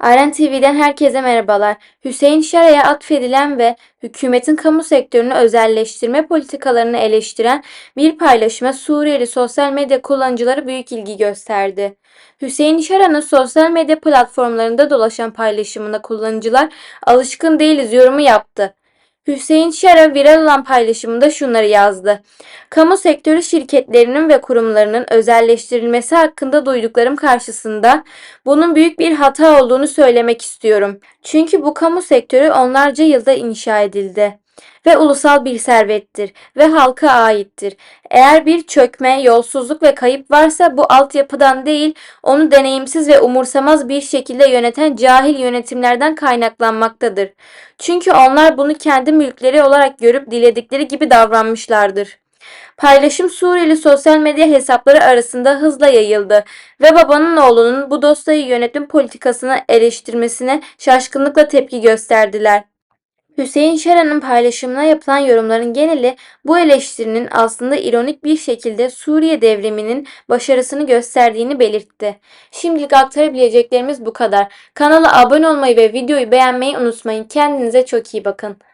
Aren TV'den herkese merhabalar. Hüseyin Şara'ya atfedilen ve hükümetin kamu sektörünü özelleştirme politikalarını eleştiren bir paylaşıma Suriyeli sosyal medya kullanıcıları büyük ilgi gösterdi. Hüseyin Şara'nın sosyal medya platformlarında dolaşan paylaşımına kullanıcılar alışkın değiliz yorumu yaptı. Hüseyin Şara viral olan paylaşımında şunları yazdı. Kamu sektörü şirketlerinin ve kurumlarının özelleştirilmesi hakkında duyduklarım karşısında bunun büyük bir hata olduğunu söylemek istiyorum. Çünkü bu kamu sektörü onlarca yılda inşa edildi ve ulusal bir servettir ve halka aittir. Eğer bir çökme, yolsuzluk ve kayıp varsa bu altyapıdan değil, onu deneyimsiz ve umursamaz bir şekilde yöneten cahil yönetimlerden kaynaklanmaktadır. Çünkü onlar bunu kendi mülkleri olarak görüp diledikleri gibi davranmışlardır. Paylaşım Suriyeli sosyal medya hesapları arasında hızla yayıldı ve babanın oğlunun bu dosyayı yönetim politikasını eleştirmesine şaşkınlıkla tepki gösterdiler. Hüseyin Şara'nın paylaşımına yapılan yorumların geneli bu eleştirinin aslında ironik bir şekilde Suriye devriminin başarısını gösterdiğini belirtti. Şimdilik aktarabileceklerimiz bu kadar. Kanala abone olmayı ve videoyu beğenmeyi unutmayın. Kendinize çok iyi bakın.